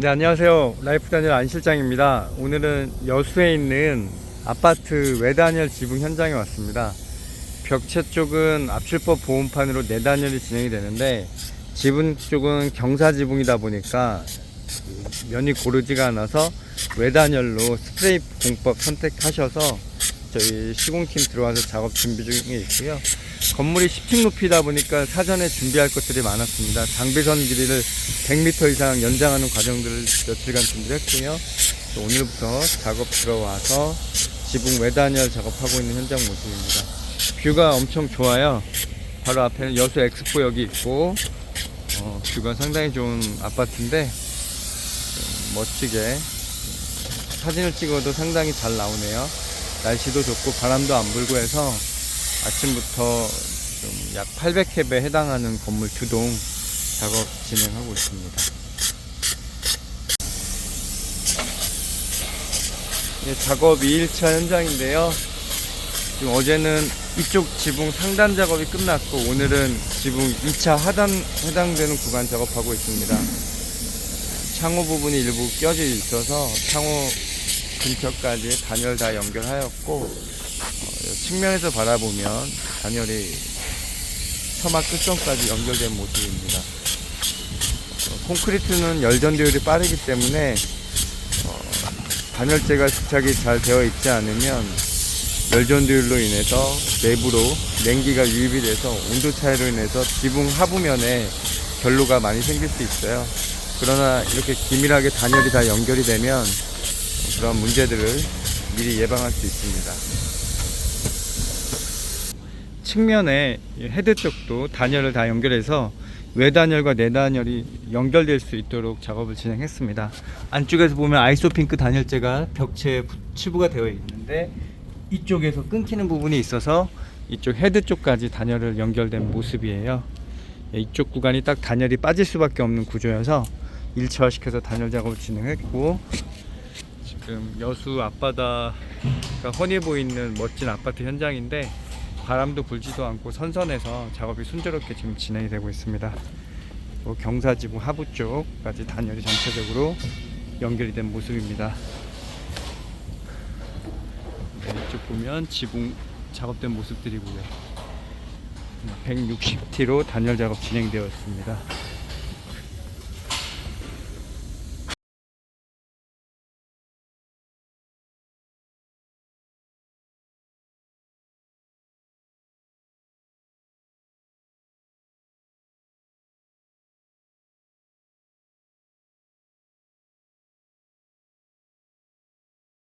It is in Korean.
네, 안녕하세요. 라이프 다니엘 안 실장입니다. 오늘은 여수에 있는 아파트 외단열 지붕 현장에 왔습니다. 벽체 쪽은 압출법 보온판으로 내단열이 진행이 되는데 지붕 쪽은 경사 지붕이다 보니까 그 면이 고르지가 않아서 외단열로 스프레이 공법 선택하셔서 저희 시공팀 들어와서 작업 준비 중에 있고요. 건물이 10층 높이다 보니까 사전에 준비할 것들이 많았습니다. 장비선 길이를 100m 이상 연장하는 과정들을 며칠간 준비했고요. 또 오늘부터 작업 들어와서 지붕 외단열 작업하고 있는 현장 모습입니다. 뷰가 엄청 좋아요. 바로 앞에는 여수 엑스포역이 있고 어, 뷰가 상당히 좋은 아파트인데 좀 멋지게 사진을 찍어도 상당히 잘 나오네요. 날씨도 좋고 바람도 안 불고 해서 아침부터 좀 약 800캡에 해당하는 건물 두 동 작업 진행하고 있습니다. 예, 작업 2일차 현장인데요. 지금 어제는 이쪽 지붕 상단 작업이 끝났고 오늘은 지붕 2차 하단 해당되는 구간 작업하고 있습니다. 창호 부분이 일부 껴져 있어서 창호 근처까지 단열 다 연결하였고 어, 측면에서 바라보면 단열이 처마 끝선까지 연결된 모습입니다. 어, 콘크리트는 열전도율이 빠르기 때문에 어, 단열재가 부착이 잘 되어 있지 않으면 열전도율로 인해서 내부로 냉기가 유입이 돼서 온도 차이로 인해서 지붕 하부면에 결로가 많이 생길 수 있어요. 그러나 이렇게 기밀하게 단열이 다 연결이 되면 그런 문제들을 미리 예방할 수 있습니다. 측면에 이 헤드 쪽도 단열을 다 연결해서 외단열과 내단열이 연결될 수 있도록 작업을 진행했습니다. 안쪽에서 보면 아이소핑크 단열재가 벽체에 치부가 되어 있는데 이쪽에서 끊기는 부분이 있어서 이쪽 헤드 쪽까지 단열을 연결된 모습이에요. 예, 이쪽 구간이 딱 단열이 빠질 수밖에 없는 구조여서 1차화 시켜서 단열 작업을 진행했고 지금 여수 앞바다가 훤히 보이는 멋진 아파트 현장인데 바람도 불지도 않고 선선해서 작업이 순조롭게 지금 진행이 되고 있습니다. 또 경사지붕 하부 쪽까지 단열이 전체적으로 연결이 된 모습입니다. 네, 이쪽 보면 지붕 작업된 모습들이고요. 160T로 단열 작업 진행되었습니다.